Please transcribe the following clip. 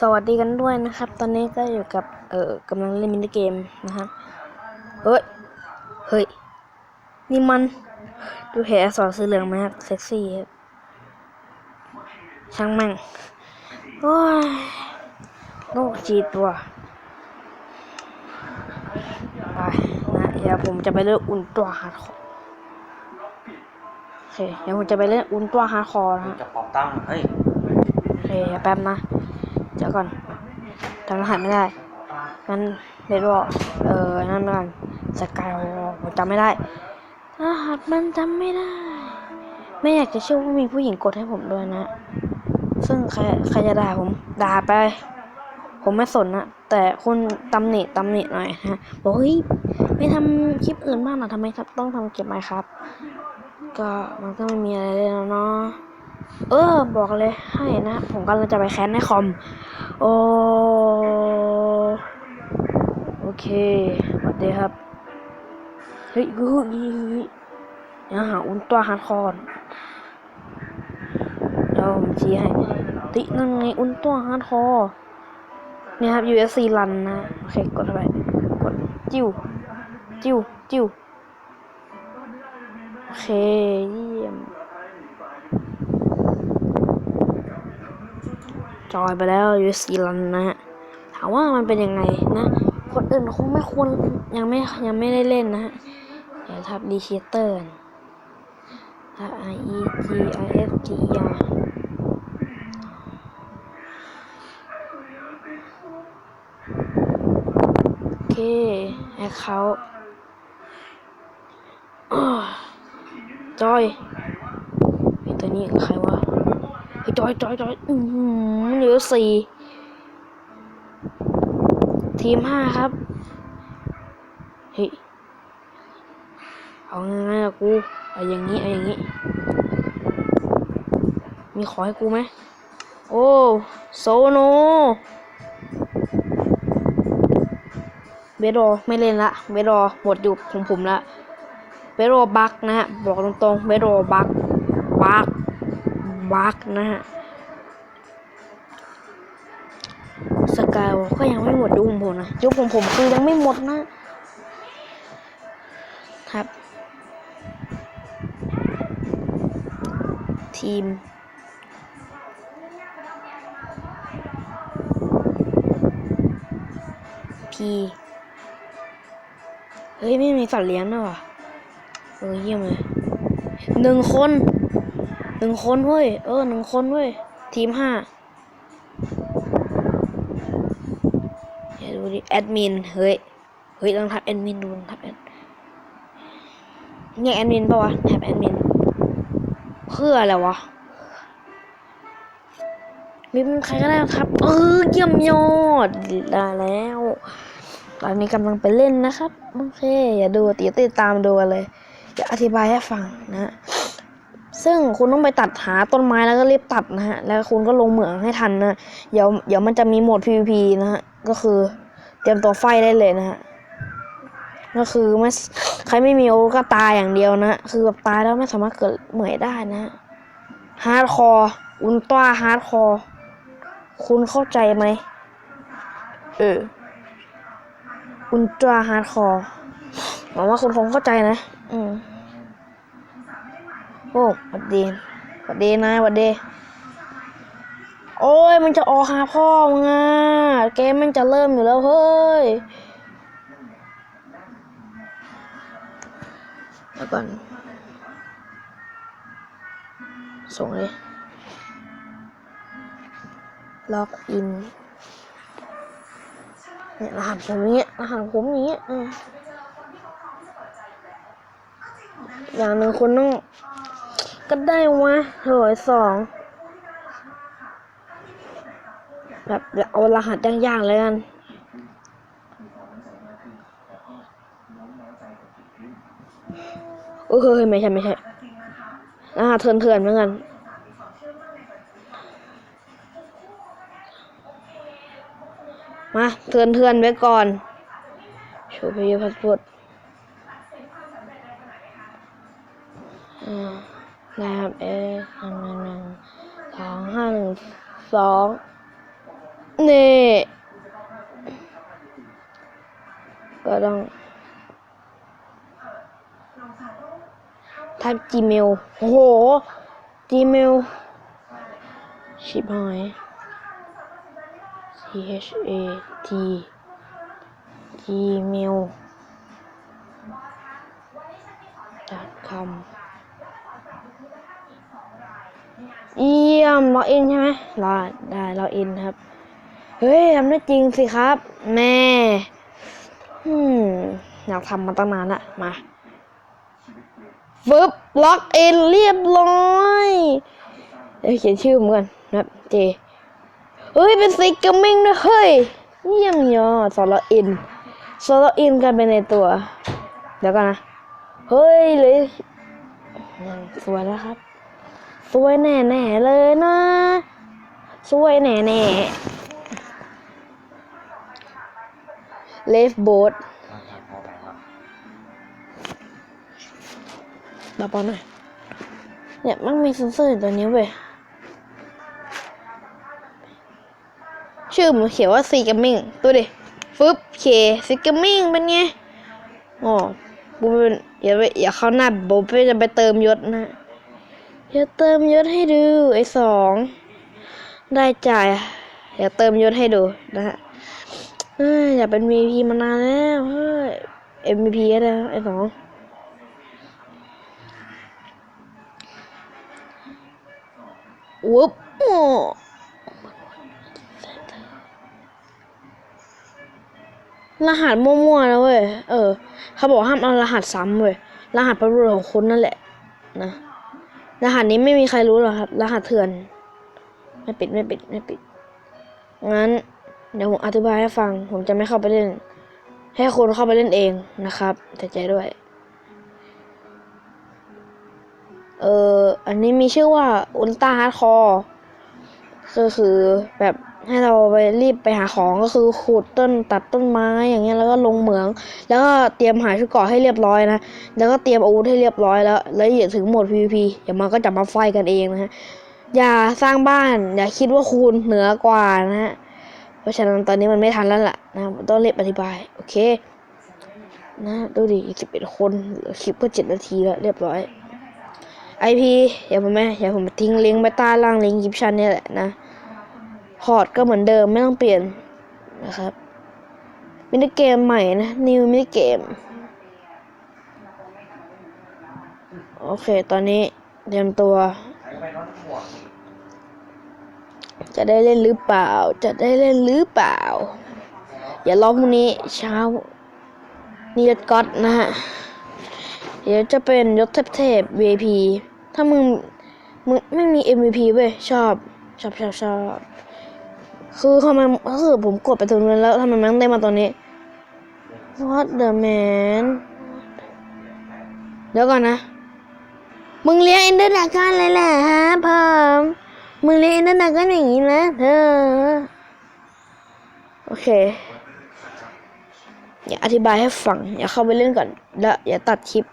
สวัสดีกันด้วยนะครับ ตอนนี้ก็อยู่กับ เอ่อกำลังเล่นมินิเกมนะครับเฮ้ย เฮ้ย นี่มัน ดูเห็นอักษรสีเหลืองไหมครับ เซ็กซี่ครับ ช่างแม่ง โอ้ยโรคจีดว่ะไปนะเดี๋ยวผมจะไปเล่นอุลตร้าฮาร์ดคอร์โอเค เดี๋ยวผมจะไปเล่นอุลตร้าฮาร์ดคอร์นะฮะจะปอบตั้ง เฮ้ย โอเคแป๊บนะ เดี๋ยวก่อนจำรหัสไม่ได้ งั้นเดี๋ยวรอเออนั่นกันสกายวอลผมจำไม่ได้รหัสมันจำไม่ได้ ไม่อยากจะเชื่อว่ามีผู้หญิงกดให้ผมด้วยนะ ซึ่งใครใครจะด่าผมด่าไป ผมไม่สนนะแต่คุณตำหนิตำหนิหน่อยนะบอกเฮ้ยไม่ทำคลิปอื่นบ้างเหรอทำไมต้องทำเก็บไมค์ครับ ก็มันก็ไม่มีอะไรเลยนะเนาะ เออ บอกเลยให้นะ ผมกำลังจะไปแคสในคอม โอโอเคสวัสดีครับ เฮ้ยเฮ้ยเฮ้ยเฮ้ยยังหาอุลตร้าฮาร์ดคอร์เราผมชี้ให้ ตินั่นไงอุลตร้าฮาร์ดคอร์เนี่ยครับ USC รันนะ โอเค กดเข้าไป กดจิ้ว จิ้ว จิ้ว โอเค เยี่ยม จอยไปแล้วยูซีรันนะฮะถามว่ามันเป็นยังไงนะ คนอื่นคงไม่ควรยังไม่ยังไม่ได้เล่นนะฮะเดี๋ยวทับดีเชเตอร์ทับ I E G I F T E R โอเคแอคเคาท์จอยไอตัวนี้ใครวะ จอยจอยจอยอือหือเหลือสี่ทีมห้าครับ เฮ้ย เอาง่ายๆอะกู เอาอย่างนี้ เอาอย่างนี้ มีขอให้กูไหม โอ้ โซโน เบโรไม่เล่นละ เบโรหมดอยู่ของผมละ เบโรบักนะฮะ บอกตรงๆ เบโรบัก บัก บักนะฮะสกายวอลก็ยังไม่หมดยุคของผมนะยุคของผมคือยังไม่หมดนะครับ ทีม พี เฮ้ย ไม่มีสัตว์เลี้ยงด้วยว่ะเออเยี่ยมเลยหนึ่งคน หนึ่งคนเว้ย เออหนึ่งคนเว้ย ทีมห้าเดี๋ยวดูดิแอดมิน เฮ้ย เฮ้ยลองทับแอดมินดูทับแอดเนี่ยแอดมินปะวะแท็บแอดมิน เพื่ออะไรวะมีใครก็ได้ครับ เออเยี่ยมยอดได้แล้วตอนนี้กำลังไปเล่นนะครับ โอเค อย่าดูติดติดตามดูเลย จะอธิบายให้ฟังนะ ซึ่งคุณต้องไปตัดหาต้นไม้แล้วก็รีบตัดนะฮะ แล้วคุณก็ลงเหมืองให้ทันนะ เดี๋ยวเดี๋ยวมันจะมีโหมด PVP นะฮะ ก็คือเตรียมตัวไฟได้เลยนะฮะ ก็คือไม่ใครไม่มีโอก็ตายอย่างเดียวนะ คือแบบตายแล้วไม่สามารถเกิดเหมยได้นะฮาร์ดคอร์อุลตร้าฮาร์ดคอร์คุณเข้าใจไหมเอออุลตร้าฮาร์ดคอร์หวังว่าคุณคงเข้าใจนะ อืม โอ้หวัดดีหวัดดีนายหวัดดี โอ้ยมันจะออกหาพ่อมึงอะเกมมันจะเริ่มอยู่แล้วเฮ้ยแล้วก่อน ส่งเลยล็อกอินเนี่ยรหัสผมอย่างเงี้ยรหัสผมอย่างเงี้ยอืมอย่างหนึ่งคนต้อง ก็ได้วะโถยสองแบบเดี๋ยวเอารหัสย่างๆเลยกันเออเฮ้ยไม่ใช่ไม่ใช่รหัสเถื่อนๆเหมือนกันมาเถื่อนเถื่อนๆไว้ก่อนโชว์พยพาสปอร์ตอ่า นะครับเอหนึ่งหนึ่งสองห้าหนึ่งสองนี่ก็ต้องทำ Gmail โอ้โห Gmail ชิบหาย C H A T Gmail com เยี่ยมล็อกอินใช่ไหมรอได้ล็อกอินครับ เฮ้ยทำได้จริงสิครับ แม่อืมอยากทำมาตั้งนานละมาฟึบล็อกอินเรียบร้อยเดี๋ยวเขียนชื่อผมก่อนนะครับเจเฮ้ย เป็นซิกเกอร์มิงด้วยเฮ้ยเยี่ยมยอดสอนล็อกอินสอนล็อกอินกันไปในตัว เดี๋ยวกันนะ เฮ้ยเลยสวยแล้วครับ สวยแน่ๆเลยนะสวยแน่ๆเลฟโบดเบาๆหน่อยเนี่ยมันมีเซนเซอร์อยู่ตัวนี้เว้ยชื่อมันเขียนว่าซีกัมมิ่งตัวดิฟึบเคซีกัมมิ่งเป็นไงอ๋อบูเป็นอย่าไปอย่าเข้าหน้าบูไปจะไปเติมยศนะ อย่าเติมยศให้ดูไอ้สองได้จ่ายอย่าเติมยศให้ดูนะฮะอยอยาเป็น MVP มานานแล้วเฮ้ย MVP ก็ได้ไอ้สองวุ๊บโอ้รหัสมั่วๆนะเว้ย เออ เขาบอกห้ามเอารหัสซ้ำเว้ย รหัสพระรุษของคุณนั่นแหละ นะ รหัสนี้ไม่มีใครรู้หรอกครับ รหัสเถื่อน ไม่ปิดไม่ปิดไม่ปิด งั้น เดี๋ยวผมอธิบายให้ฟัง ผมจะไม่เข้าไปเล่น ให้คนเข้าไปเล่นเองนะครับแต่ใจด้วย เอออันนี้มีชื่อว่าอุลตร้าฮาร์ดคอร์ก็คือแบบ ให้เราไปรีบไปหาของก็คือขุดต้นตัดต้นไม้อย่างเงี้ยแล้วก็ลงเหมือง แล้วก็เตรียมหาชุดเกราะให้เรียบร้อยนะแล้วก็เตรียมอาวุธให้เรียบร้อยแล้ว แล้วอย่าถึงโหมด PVP เดี๋ยวมันก็จะมาไฟกันเองนะฮะอย่าสร้างบ้าน อย่าคิดว่าคุณเหนือกว่านะฮะเพราะฉะนั้นตอนนี้มันไม่ทันแล้วล่ะนะต้องเรียบอธิบายโอเค นะดูดิอีกสิบเอ็ดคนเหลือคลิปก็เจ็ดนาทีแล้วเรียบร้อยไอพีอย่าผมแม่อย่าผมทิ้งลิงก์ไปใต้ล่างลิงก์ยิปชันนี่แหละนะ พอร์ตก็เหมือนเดิมไม่ต้องเปลี่ยนนะครับมินิเกมใหม่นะ นิวมินิเกม โอเค ตอนนี้เตรียมตัว จะได้เล่นหรือเปล่า จะได้เล่นหรือเปล่า อย่ารอพรุ่งนี้เช้า นี่ยศก๊อตนะฮะ เดี๋ยวจะเป็นยศเทพๆ VIP ถ้ามึง มึงไม่มี MVP เว้ย ชอบ ชอบชอบชอบ คือทำไมก็คือผมกดไปตรงนั้นแล้วทำไมมันได้มาตรงนี้ What the man เดี๋ยวก่อนนะ มึงเลี้ยงเอินเดอร์ดักกันเลยแหละฮะพมมึงเลี้ยงเอินเดอร์ดักกันอย่างนี้นะเธอโอเค อย่าอธิบายให้ฟัง อย่าเข้าไปเล่นก่อน แล้วอย่าตัดคลิป